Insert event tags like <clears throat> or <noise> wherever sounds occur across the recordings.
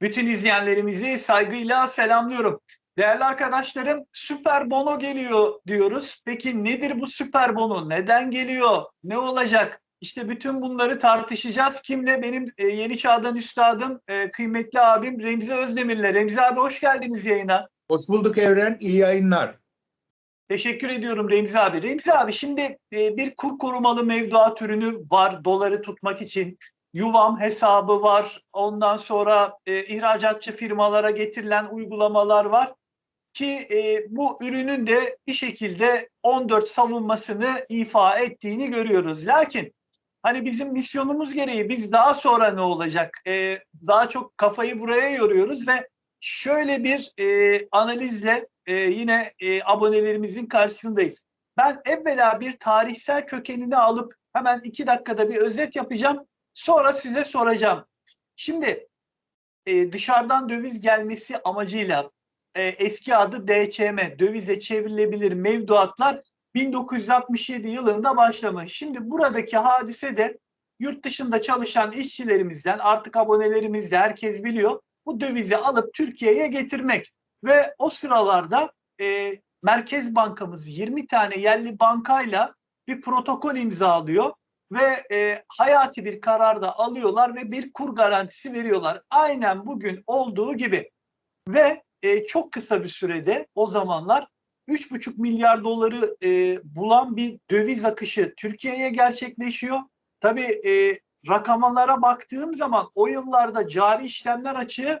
Bütün izleyenlerimizi saygıyla selamlıyorum. Değerli arkadaşlarım süper bono geliyor diyoruz. Peki nedir bu süper bono? Neden geliyor? Ne olacak? İşte bütün bunları tartışacağız. Kimle? Benim e, Yeni Çağ'dan üstadım, e, kıymetli abim Remzi Özdemir'le. Remzi abi hoş geldiniz yayına. Hoş bulduk Evren. İyi yayınlar. Teşekkür ediyorum Remzi abi. Remzi abi şimdi e, bir kur korumalı mevduat ürünü var doları tutmak için. Yuvam hesabı var. Ondan sonra e, ihracatçı firmalara getirilen uygulamalar var. Ki e, bu ürünün de bir şekilde 14 savunmasını ifa ettiğini görüyoruz. Lakin hani bizim misyonumuz gereği biz daha sonra ne olacak? E, daha çok kafayı buraya yoruyoruz ve şöyle bir e, analizle e, yine e, abonelerimizin karşısındayız. Ben evvela bir tarihsel kökenini alıp hemen iki dakikada bir özet yapacağım. Sonra size soracağım. Şimdi e, dışarıdan döviz gelmesi amacıyla e, eski adı DCM, dövize çevrilebilir mevduatlar 1967 yılında başlamış. Şimdi buradaki hadise de yurt dışında çalışan işçilerimizden artık abonelerimiz de herkes biliyor bu dövizi alıp Türkiye'ye getirmek ve o sıralarda e, Merkez Bankamız 20 tane yerli bankayla bir protokol imzalıyor ve e, hayati bir karar da alıyorlar ve bir kur garantisi veriyorlar. Aynen bugün olduğu gibi ve e, çok kısa bir sürede o zamanlar 3,5 milyar doları e, bulan bir döviz akışı Türkiye'ye gerçekleşiyor. Tabii e, rakamalara baktığım zaman o yıllarda cari işlemler açığı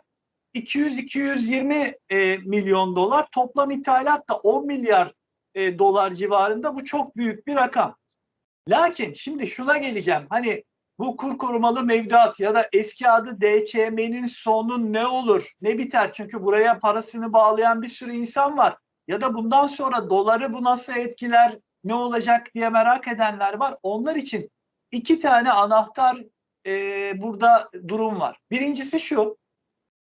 200-220 e, milyon dolar. Toplam ithalat da 10 milyar e, dolar civarında. Bu çok büyük bir rakam. Lakin şimdi şuna geleceğim. Hani bu kur korumalı mevduat ya da eski adı DCM'nin sonu ne olur, ne biter? Çünkü buraya parasını bağlayan bir sürü insan var. Ya da bundan sonra doları bu nasıl etkiler, ne olacak diye merak edenler var. Onlar için iki tane anahtar e, burada durum var. Birincisi şu,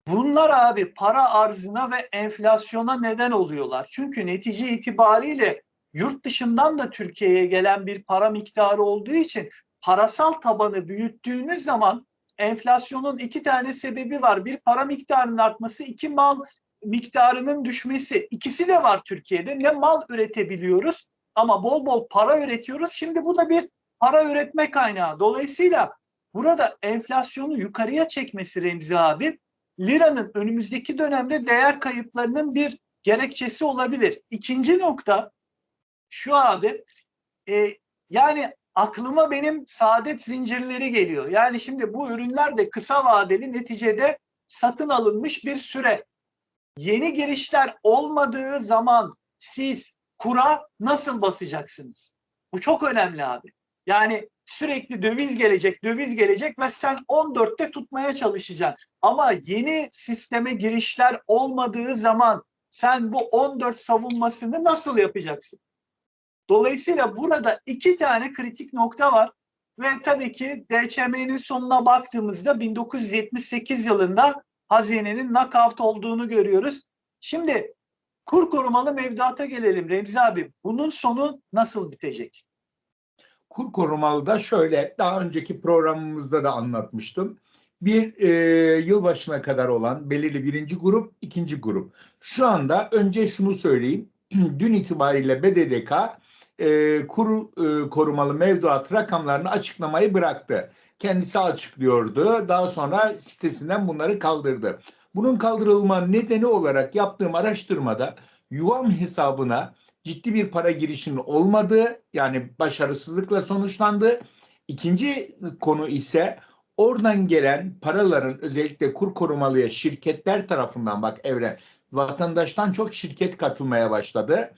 bunlar abi para arzına ve enflasyona neden oluyorlar. Çünkü netice itibariyle yurt dışından da Türkiye'ye gelen bir para miktarı olduğu için parasal tabanı büyüttüğünüz zaman enflasyonun iki tane sebebi var. Bir para miktarının artması, iki mal miktarının düşmesi. İkisi de var Türkiye'de. Ne mal üretebiliyoruz ama bol bol para üretiyoruz. Şimdi bu da bir para üretme kaynağı. Dolayısıyla burada enflasyonu yukarıya çekmesi Remzi abi liranın önümüzdeki dönemde değer kayıplarının bir gerekçesi olabilir. İkinci nokta şu abi e, yani aklıma benim saadet zincirleri geliyor. Yani şimdi bu ürünler de kısa vadeli neticede satın alınmış bir süre. Yeni girişler olmadığı zaman siz kura nasıl basacaksınız? Bu çok önemli abi. Yani sürekli döviz gelecek, döviz gelecek ve sen 14'te tutmaya çalışacaksın. Ama yeni sisteme girişler olmadığı zaman sen bu 14 savunmasını nasıl yapacaksın? Dolayısıyla burada iki tane kritik nokta var ve tabii ki DCM'nin sonuna baktığımızda 1978 yılında hazinenin knockout olduğunu görüyoruz. Şimdi kur korumalı mevduata gelelim Remzi abi. Bunun sonu nasıl bitecek? Kur korumalı da şöyle daha önceki programımızda da anlatmıştım. Bir e, yılbaşına kadar olan belirli birinci grup, ikinci grup. Şu anda önce şunu söyleyeyim. <clears throat> Dün itibariyle BDDK e, kur e, korumalı mevduat rakamlarını açıklamayı bıraktı. Kendisi açıklıyordu. Daha sonra sitesinden bunları kaldırdı. Bunun kaldırılma nedeni olarak yaptığım araştırmada yuvam hesabına ciddi bir para girişinin olmadığı yani başarısızlıkla sonuçlandı. İkinci konu ise oradan gelen paraların özellikle kur korumalıya şirketler tarafından bak Evren vatandaştan çok şirket katılmaya başladı.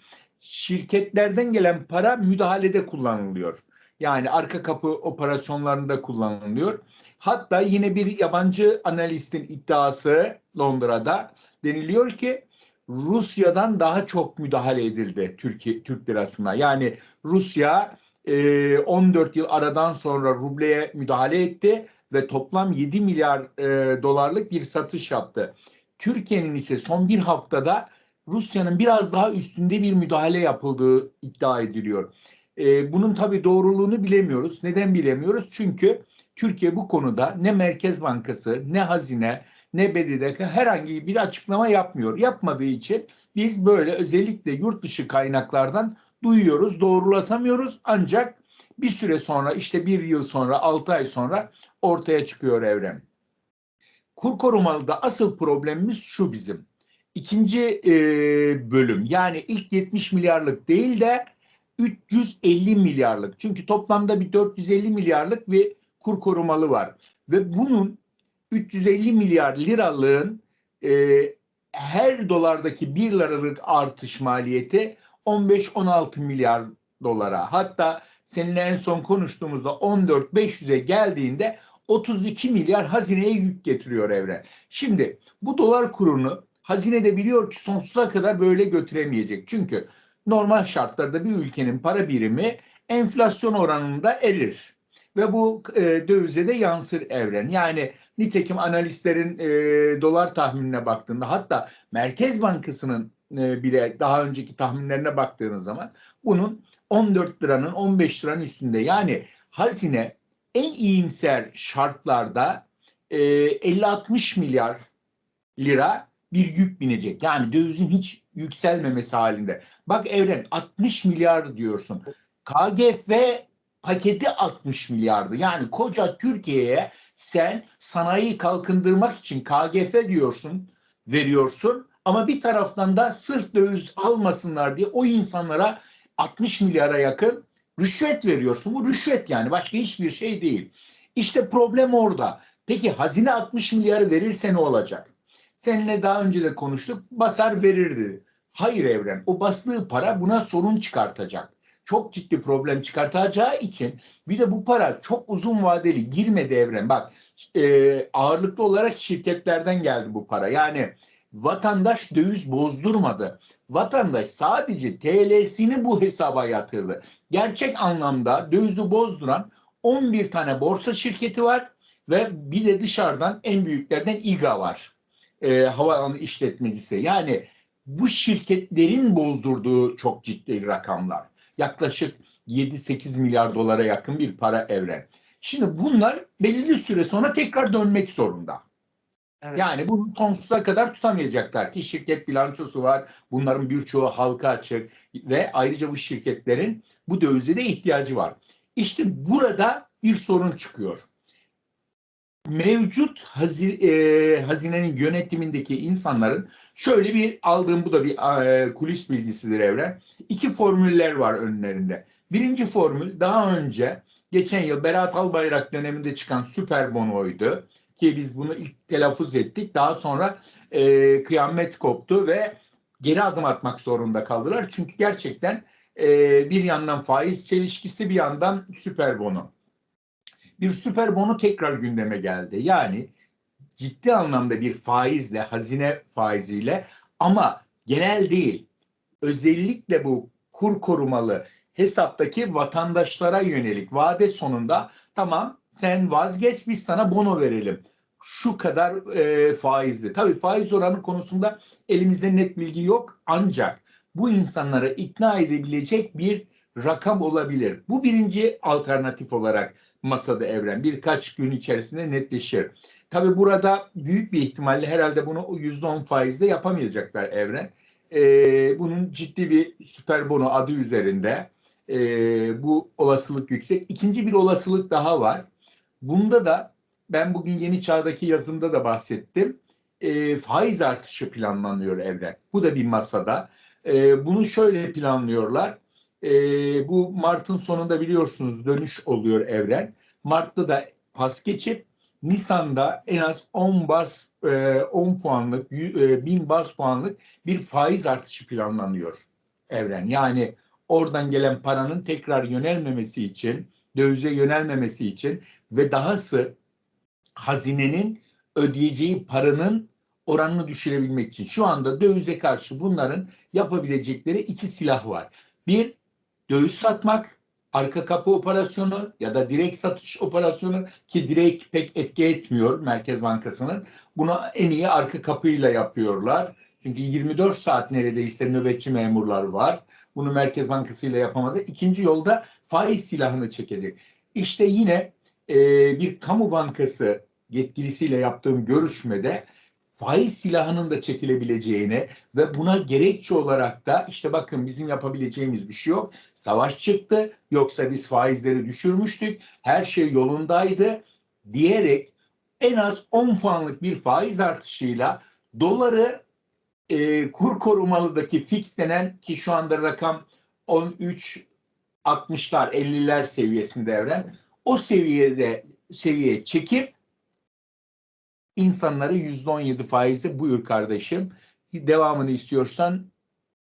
Şirketlerden gelen para müdahalede kullanılıyor. Yani arka kapı operasyonlarında kullanılıyor. Hatta yine bir yabancı analistin iddiası Londra'da deniliyor ki Rusya'dan daha çok müdahale edildi Türkiye Türk lirasına. Yani Rusya e, 14 yıl aradan sonra rubleye müdahale etti ve toplam 7 milyar e, dolarlık bir satış yaptı. Türkiye'nin ise son bir haftada Rusya'nın biraz daha üstünde bir müdahale yapıldığı iddia ediliyor. E, bunun tabii doğruluğunu bilemiyoruz. Neden bilemiyoruz? Çünkü Türkiye bu konuda ne Merkez Bankası, ne Hazine, ne BDDK herhangi bir açıklama yapmıyor. Yapmadığı için biz böyle özellikle yurt dışı kaynaklardan duyuyoruz, doğrulatamıyoruz ancak bir süre sonra işte bir yıl sonra, altı ay sonra ortaya çıkıyor evren. Kur korumalıda asıl problemimiz şu bizim. İkinci e, bölüm yani ilk 70 milyarlık değil de 350 milyarlık. Çünkü toplamda bir 450 milyarlık bir kur korumalı var. Ve bunun 350 milyar liralığın e, her dolardaki 1 liralık artış maliyeti 15-16 milyar dolara. Hatta seninle en son konuştuğumuzda 14-500'e geldiğinde 32 milyar hazineye yük getiriyor evren. Şimdi bu dolar kurunu hazine de biliyor ki sonsuza kadar böyle götüremeyecek. Çünkü normal şartlarda bir ülkenin para birimi enflasyon oranında erir. Ve bu e, dövize de yansır evren. Yani nitekim analistlerin e, dolar tahminine baktığında hatta Merkez Bankası'nın e, bile daha önceki tahminlerine baktığınız zaman bunun 14 liranın 15 liranın üstünde. Yani hazine en iyimser şartlarda e, 50-60 milyar lira bir yük binecek. Yani dövizin hiç yükselmemesi halinde. Bak Evren 60 milyar diyorsun. KGF paketi 60 milyardı. Yani koca Türkiye'ye sen sanayiyi kalkındırmak için KGF diyorsun, veriyorsun. Ama bir taraftan da sırf döviz almasınlar diye o insanlara 60 milyara yakın rüşvet veriyorsun. Bu rüşvet yani başka hiçbir şey değil. İşte problem orada. Peki hazine 60 milyarı verirse ne olacak? Seninle daha önce de konuştuk. Basar verirdi. Hayır Evren. O bastığı para buna sorun çıkartacak. Çok ciddi problem çıkartacağı için bir de bu para çok uzun vadeli girmedi Evren. Bak e, ağırlıklı olarak şirketlerden geldi bu para. Yani vatandaş döviz bozdurmadı. Vatandaş sadece TL'sini bu hesaba yatırdı. Gerçek anlamda dövizi bozduran 11 tane borsa şirketi var ve bir de dışarıdan en büyüklerden İGA var. E, havaalanı işletmecisi. Yani bu şirketlerin bozdurduğu çok ciddi rakamlar. Yaklaşık 7-8 milyar dolara yakın bir para evren. Şimdi bunlar belirli süre sonra tekrar dönmek zorunda. Evet. Yani bunu sonsuza kadar tutamayacaklar ki şirket bilançosu var. Bunların birçoğu halka açık ve ayrıca bu şirketlerin bu dövize de ihtiyacı var. İşte burada bir sorun çıkıyor. Mevcut hazi, e, hazinenin yönetimindeki insanların şöyle bir aldığım bu da bir e, kulis bilgisidir evren. İki formüller var önlerinde. Birinci formül daha önce geçen yıl Berat Albayrak döneminde çıkan süper bonoydu ki biz bunu ilk telaffuz ettik. Daha sonra e, kıyamet koptu ve geri adım atmak zorunda kaldılar. Çünkü gerçekten e, bir yandan faiz çelişkisi bir yandan süper bono. Bir süper bono tekrar gündeme geldi. Yani ciddi anlamda bir faizle, hazine faiziyle ama genel değil. Özellikle bu kur korumalı hesaptaki vatandaşlara yönelik vade sonunda tamam sen vazgeç biz sana bono verelim. Şu kadar e, faizli. Tabii faiz oranı konusunda elimizde net bilgi yok ancak bu insanlara ikna edebilecek bir rakam olabilir. Bu birinci alternatif olarak masada evren birkaç gün içerisinde netleşir. Tabii burada büyük bir ihtimalle herhalde bunu yüzde on faizle yapamayacaklar evren. Ee, bunun ciddi bir süper bono adı üzerinde e, bu olasılık yüksek. İkinci bir olasılık daha var. Bunda da ben bugün Yeni Çağ'daki yazımda da bahsettim. E, faiz artışı planlanıyor evren. Bu da bir masada. E, bunu şöyle planlıyorlar. E, bu Mart'ın sonunda biliyorsunuz dönüş oluyor evren. Mart'ta da pas geçip Nisan'da en az 10 bas 10 puanlık 1000 bas puanlık bir faiz artışı planlanıyor evren. Yani oradan gelen paranın tekrar yönelmemesi için, dövize yönelmemesi için ve dahası hazinenin ödeyeceği paranın oranını düşürebilmek için. Şu anda dövize karşı bunların yapabilecekleri iki silah var. Bir, döviz satmak, arka kapı operasyonu ya da direkt satış operasyonu ki direkt pek etki etmiyor Merkez Bankası'nın. Bunu en iyi arka kapıyla yapıyorlar. Çünkü 24 saat neredeyse nöbetçi memurlar var. Bunu Merkez Bankası ile yapamaz. İkinci yolda faiz silahını çekecek. İşte yine e, bir kamu bankası yetkilisiyle yaptığım görüşmede faiz silahının da çekilebileceğini ve buna gerekçe olarak da işte bakın bizim yapabileceğimiz bir şey yok. Savaş çıktı yoksa biz faizleri düşürmüştük. Her şey yolundaydı diyerek en az 10 puanlık bir faiz artışıyla doları e, kur korumalıdaki fix denen ki şu anda rakam 13 60'lar 50'ler seviyesinde evren o seviyede seviyeye çekip insanları %17 faize buyur kardeşim devamını istiyorsan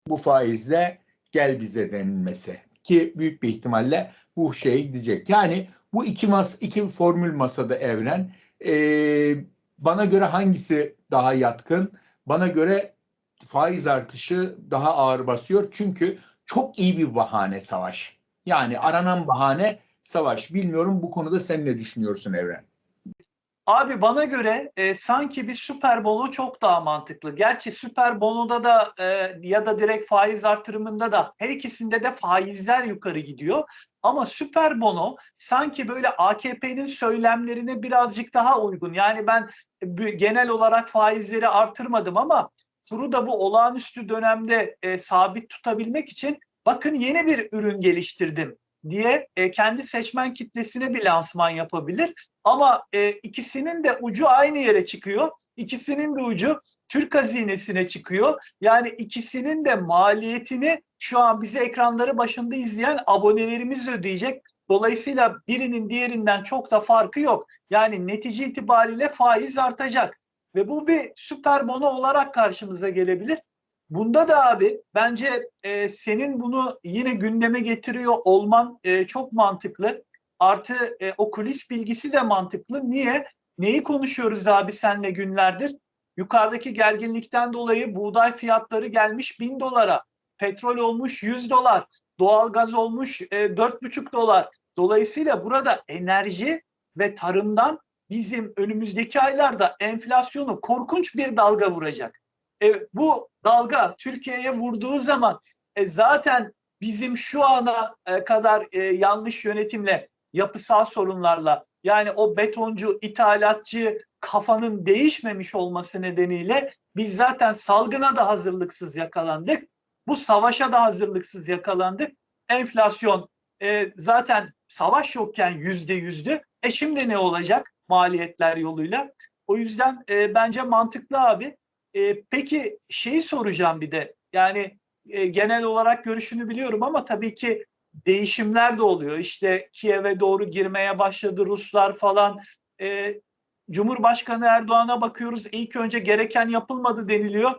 bu faizle gel bize denilmesi ki büyük bir ihtimalle bu şeye gidecek. Yani bu iki mas iki formül masada evren Ee, bana göre hangisi daha yatkın? Bana göre faiz artışı daha ağır basıyor çünkü çok iyi bir bahane savaş. Yani aranan bahane savaş. Bilmiyorum bu konuda sen ne düşünüyorsun Evren? Abi bana göre e, sanki bir süper bono çok daha mantıklı. Gerçi süper bonoda da e, ya da direkt faiz artırımında da her ikisinde de faizler yukarı gidiyor. Ama süper bono sanki böyle AKP'nin söylemlerine birazcık daha uygun. Yani ben genel olarak faizleri artırmadım ama kuru da bu olağanüstü dönemde e, sabit tutabilmek için bakın yeni bir ürün geliştirdim diye e, kendi seçmen kitlesine bir lansman yapabilir. Ama e, ikisinin de ucu aynı yere çıkıyor. İkisinin de ucu Türk hazinesine çıkıyor. Yani ikisinin de maliyetini şu an bizi ekranları başında izleyen abonelerimiz ödeyecek. Dolayısıyla birinin diğerinden çok da farkı yok. Yani netice itibariyle faiz artacak. Ve bu bir süper bono olarak karşımıza gelebilir. Bunda da abi bence e, senin bunu yine gündeme getiriyor olman e, çok mantıklı. Artı e, o kulis bilgisi de mantıklı. Niye? Neyi konuşuyoruz abi senle günlerdir? Yukarıdaki gerginlikten dolayı buğday fiyatları gelmiş bin dolara. Petrol olmuş 100 dolar. Doğalgaz olmuş e, dört buçuk dolar. Dolayısıyla burada enerji ve tarımdan bizim önümüzdeki aylarda enflasyonu korkunç bir dalga vuracak. E, bu dalga Türkiye'ye vurduğu zaman e, zaten bizim şu ana e, kadar e, yanlış yönetimle, yapısal sorunlarla yani o betoncu, ithalatçı kafanın değişmemiş olması nedeniyle biz zaten salgına da hazırlıksız yakalandık. Bu savaşa da hazırlıksız yakalandık. Enflasyon e, zaten savaş yokken yüzde yüzdü. E şimdi ne olacak maliyetler yoluyla? O yüzden e, bence mantıklı abi. E, peki şeyi soracağım bir de. Yani e, genel olarak görüşünü biliyorum ama tabii ki değişimler de oluyor. İşte Kiev'e doğru girmeye başladı Ruslar falan. E, Cumhurbaşkanı Erdoğan'a bakıyoruz. İlk önce gereken yapılmadı deniliyor.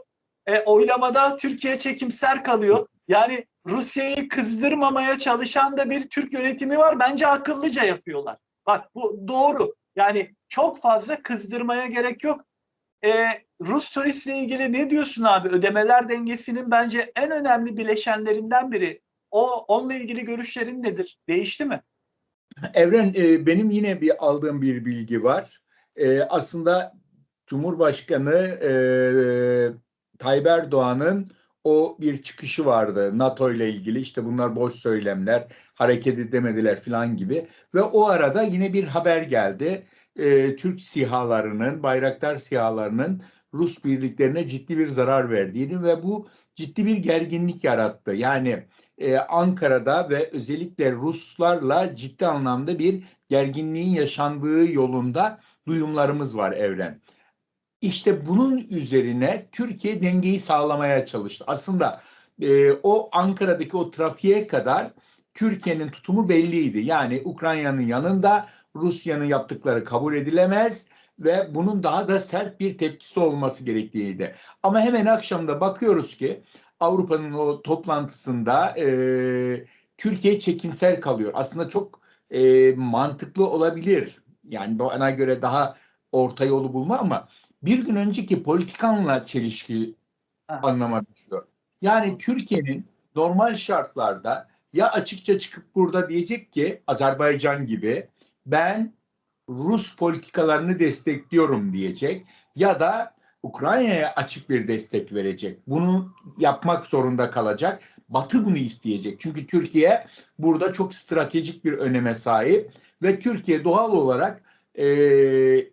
E, oylamada Türkiye çekimser kalıyor. Yani Rusya'yı kızdırmamaya çalışan da bir Türk yönetimi var. Bence akıllıca yapıyorlar. Bak bu doğru. Yani çok fazla kızdırmaya gerek yok. E, Rus turistle ilgili ne diyorsun abi? Ödemeler dengesinin bence en önemli bileşenlerinden biri. O onunla ilgili görüşlerin nedir? Değişti mi? Evren e, benim yine bir aldığım bir bilgi var. E, aslında Cumhurbaşkanı e, Tayyip Erdoğan'ın o bir çıkışı vardı NATO ile ilgili işte bunlar boş söylemler hareket edemediler falan gibi ve o arada yine bir haber geldi e, Türk sihalarının Bayraktar sihalarının Rus birliklerine ciddi bir zarar verdiğini ve bu ciddi bir gerginlik yarattı. Yani e, Ankara'da ve özellikle Ruslarla ciddi anlamda bir gerginliğin yaşandığı yolunda duyumlarımız var Evren. İşte bunun üzerine Türkiye dengeyi sağlamaya çalıştı. Aslında e, o Ankara'daki o trafiğe kadar Türkiye'nin tutumu belliydi. Yani Ukrayna'nın yanında Rusya'nın yaptıkları kabul edilemez ve bunun daha da sert bir tepkisi olması gerektiğiydi. Ama hemen akşamda bakıyoruz ki Avrupa'nın o toplantısında e, Türkiye çekimser kalıyor. Aslında çok e, mantıklı olabilir. Yani bana göre daha orta yolu bulma ama bir gün önceki politikanla çelişki Ha. anlama düşüyor. Yani Türkiye'nin normal şartlarda ya açıkça çıkıp burada diyecek ki Azerbaycan gibi ben Rus politikalarını destekliyorum diyecek ya da Ukrayna'ya açık bir destek verecek. Bunu yapmak zorunda kalacak. Batı bunu isteyecek. Çünkü Türkiye burada çok stratejik bir öneme sahip ve Türkiye doğal olarak e,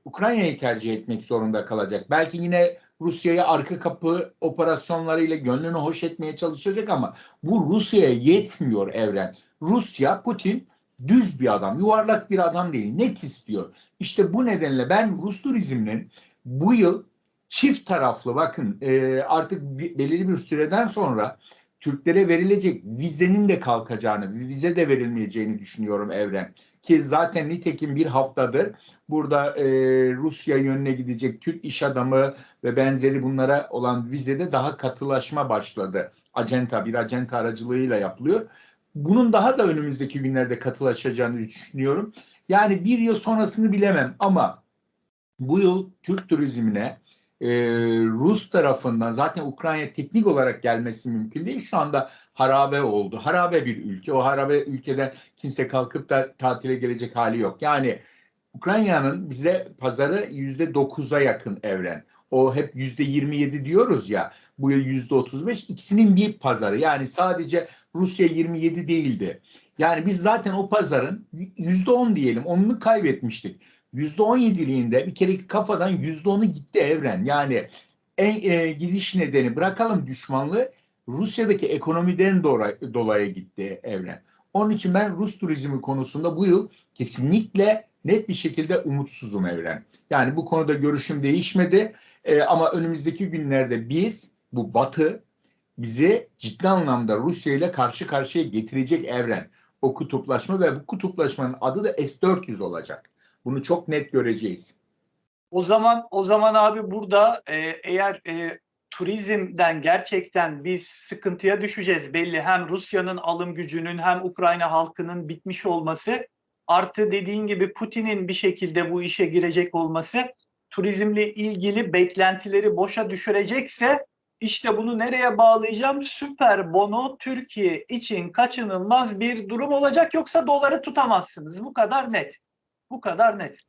Ukrayna'yı tercih etmek zorunda kalacak. Belki yine Rusya'ya arka kapı operasyonlarıyla gönlünü hoş etmeye çalışacak ama bu Rusya'ya yetmiyor evren. Rusya, Putin düz bir adam, yuvarlak bir adam değil. Net istiyor. İşte bu nedenle ben Rus turizminin bu yıl çift taraflı bakın e, artık belirli bir süreden sonra Türklere verilecek vizenin de kalkacağını, vize de verilmeyeceğini düşünüyorum Evren. Ki zaten nitekim bir haftadır burada e, Rusya yönüne gidecek Türk iş adamı ve benzeri bunlara olan vizede daha katılaşma başladı. Acenta, bir acenta aracılığıyla yapılıyor. Bunun daha da önümüzdeki günlerde katılaşacağını düşünüyorum. Yani bir yıl sonrasını bilemem ama bu yıl Türk turizmine e, Rus tarafından zaten Ukrayna teknik olarak gelmesi mümkün değil. Şu anda harabe oldu. Harabe bir ülke. O harabe ülkeden kimse kalkıp da tatile gelecek hali yok. Yani Ukrayna'nın bize pazarı yüzde dokuza yakın evren. O hep yüzde yirmi yedi diyoruz ya. Bu yıl yüzde otuz beş. İkisinin bir pazarı. Yani sadece Rusya 27 değildi. Yani biz zaten o pazarın yüzde on diyelim. Onunu kaybetmiştik. Yüzde on yediliğinde bir kere kafadan yüzde onu gitti evren. Yani en e, gidiş nedeni bırakalım düşmanlığı Rusya'daki ekonomiden dolayı, dolayı gitti evren. Onun için ben Rus turizmi konusunda bu yıl kesinlikle net bir şekilde umutsuzum evren. Yani bu konuda görüşüm değişmedi E, ama önümüzdeki günlerde biz bu Batı bizi ciddi anlamda Rusya ile karşı karşıya getirecek evren. O kutuplaşma ve bu kutuplaşmanın adı da S-400 olacak. Bunu çok net göreceğiz. O zaman o zaman abi burada e, eğer e, turizmden gerçekten biz sıkıntıya düşeceğiz belli. Hem Rusya'nın alım gücünün hem Ukrayna halkının bitmiş olması artı dediğin gibi Putin'in bir şekilde bu işe girecek olması turizmle ilgili beklentileri boşa düşürecekse işte bunu nereye bağlayacağım? Süper bono Türkiye için kaçınılmaz bir durum olacak yoksa doları tutamazsınız. Bu kadar net. Bu kadar net.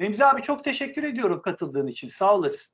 Remzi abi çok teşekkür ediyorum katıldığın için. Sağ olasın.